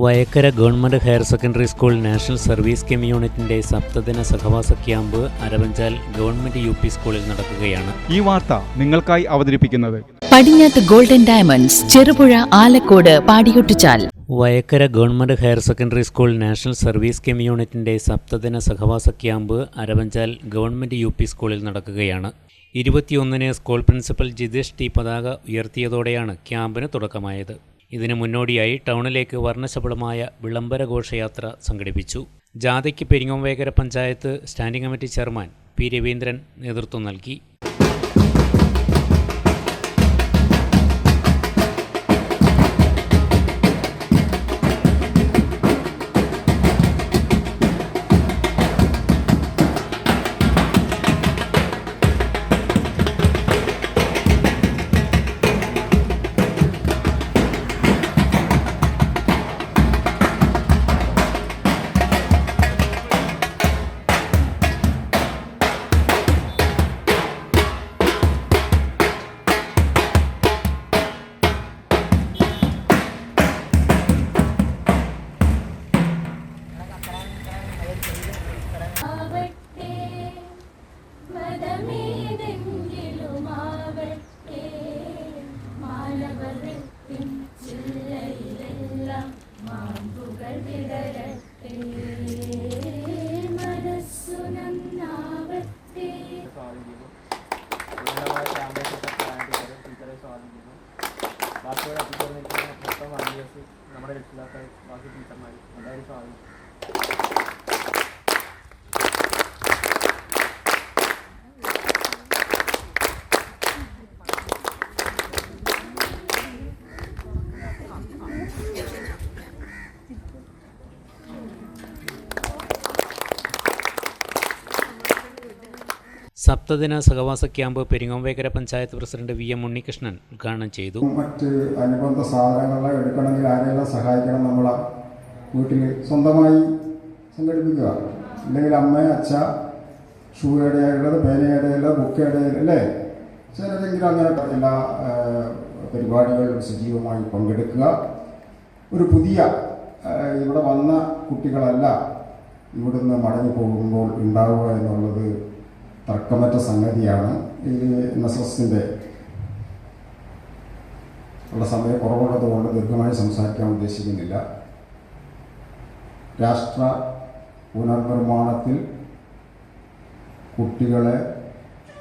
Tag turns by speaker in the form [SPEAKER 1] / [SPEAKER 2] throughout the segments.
[SPEAKER 1] Vayakkara government higher secondary school national service scheme യൂണിറ്റിന്റെ സപ്തദിന സഹവാസ camp Aravanchal government U P സ്കൂളിൽ നടക്കുകയാണ്.
[SPEAKER 2] ഈ വാർത്ത നിങ്ങൾക്കായി അവതരിപ്പിക്കുന്നത്.
[SPEAKER 3] പടിഞ്ഞാത്ത് golden diamonds Cherupuzha Alakode Padiyottuchal.
[SPEAKER 1] Vayakkara government higher secondary school national service scheme യൂണിറ്റിന്റെ സപ്തദിന സഹവാസ camp Aravanchal government U P സ്കൂളിൽ നടക്കുകയാണ്. ഇരുപത്തിയൊന്നിന് സ്കൂൾ പ്രിൻസിപ്പൽ ജിതേഷ് ടി പതാക ഉയർത്തിയതോടെയാണ് ക്യാമ്പിന് തുടക്കമായത്. ഇതിനു മുന്നോടിയായി ടൗണിലേക്ക് വർണശബളമായ വിളംബര ഘോഷയാത്ര സംഘടിപ്പിച്ചു. ജാഥയ്ക്ക് Peringome Vayakkara panchayat standing committee chairman P Raveendran നേതൃത്വം നൽകി.
[SPEAKER 4] സ്വാധീനിക്കുന്നു ബാക്കിയുള്ള എത്തിച്ചേർന്ന് നിൽക്കുന്ന മൊത്തം വളണ്ടിയേഴ്സ് നമ്മുടെ രക്ഷിതാക്കൾ ബാക്കി ടീച്ചർമാർ എല്ലാവരും സ്വാധീനിക്കും
[SPEAKER 1] സപ്തദിന സഹവാസ camp Peringome Vayakkara panchayat president V M Unnikrishnan ഉദ്ഘാടനം ചെയ്തു.
[SPEAKER 5] മറ്റ് അനുബന്ധ സാധനങ്ങൾ എടുക്കണമെങ്കിൽ ആരെല്ലാം സഹായിക്കണം നമ്മളെ വീട്ടിൽ സ്വന്തമായി സംഘടിപ്പിക്കുക. അല്ലെങ്കിൽ അമ്മ അച്ഛ ഷൂ ഇടയുള്ളത് പേന ഇടയുള്ളത് ബുക്ക് ചിലരെങ്കിലും അങ്ങനെ എല്ലാ പരിപാടികളിലും സജീവമായി പങ്കെടുക്കുക. ഒരു പുതിയ ഇവിടെ വന്ന കുട്ടികളല്ല ഇവിടുന്ന് മടങ്ങി പോകുമ്പോൾ ഉണ്ടാവുക എന്നുള്ളത് തർക്കമറ്റ സംഗതിയാണ് ഈ എൻ എസ് എസിന്റെ ഉള്ള സമയം കൊണ്ട് ദീർഘമായി സംസാരിക്കാൻ ഉദ്ദേശിക്കുന്നില്ല. രാഷ്ട്ര പുനർനിർമ്മാണത്തിൽ കുട്ടികളെ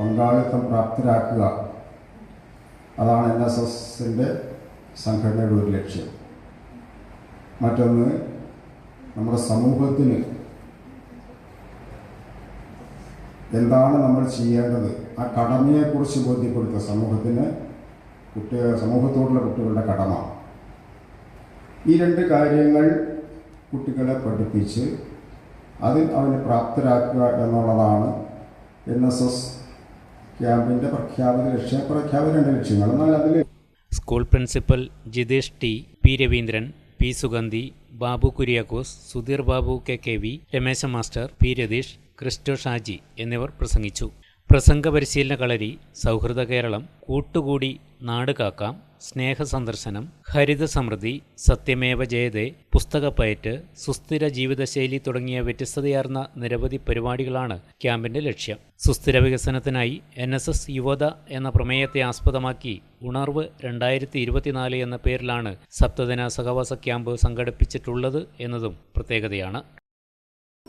[SPEAKER 5] പങ്കാളിത്തം പ്രാപ്തരാക്കുക അതാണ് എൻ എസ് എസിന്റെ സംഘടനയുടെ ഒരു ലക്ഷ്യം. മറ്റൊന്ന് നമ്മുടെ സമൂഹത്തിന് എന്താണ് നമ്മൾ ചെയ്യേണ്ടത്? ആ കടമയെക്കുറിച്ച് ബോധ്യപ്പെടുത്തുക. സമൂഹത്തിന് കുട്ടി സമൂഹത്തോടുള്ള കുട്ടികളുടെ കടമ. ഈ രണ്ട് കാര്യങ്ങൾ കുട്ടികളെ പഠിപ്പിച്ച് അതിൽ അവനെ പ്രാപ്തരാക്കുക എന്നുള്ളതാണ് എൻ എസ് എസ് ക്യാമ്പിന്റെ പ്രഖ്യാപിത ലക്ഷ്യം. പ്രഖ്യാപിത ലക്ഷ്യങ്ങൾ. എന്നാൽ അതിൽ
[SPEAKER 1] school principal Jithesh T P Raveendran P Sugandhi Babu Kuriakose Sudheer Babu K K V Ramesha master P Ratheesh Christo Shaji എന്നിവർ പ്രസംഗിച്ചു. പ്രസംഗ പരിശീലന കളരി സൗഹൃദ കേരളം കൂട്ടുകൂടി നാട് കാക്കാം സ്നേഹ സന്ദർശനം ഹരിത സമൃദ്ധി സത്യമേവ ജയതേ പുസ്തകപ്പയറ്റ് സുസ്ഥിര ജീവിതശൈലി തുടങ്ങിയ വ്യത്യസ്തതയാർന്ന നിരവധി പരിപാടികളാണ് ക്യാമ്പിന്റെ ലക്ഷ്യം. സുസ്ഥിര വികസനത്തിനായി എൻ എസ് എസ് യുവത എന്ന പ്രമേയത്തെ ആസ്പദമാക്കി ഉണർവ് രണ്ടായിരത്തി ഇരുപത്തിനാല് എന്ന പേരിലാണ് സപ്തദിന സഹവാസ ക്യാമ്പ് സംഘടിപ്പിച്ചിട്ടുള്ളത് എന്നതും പ്രത്യേകതയാണ്.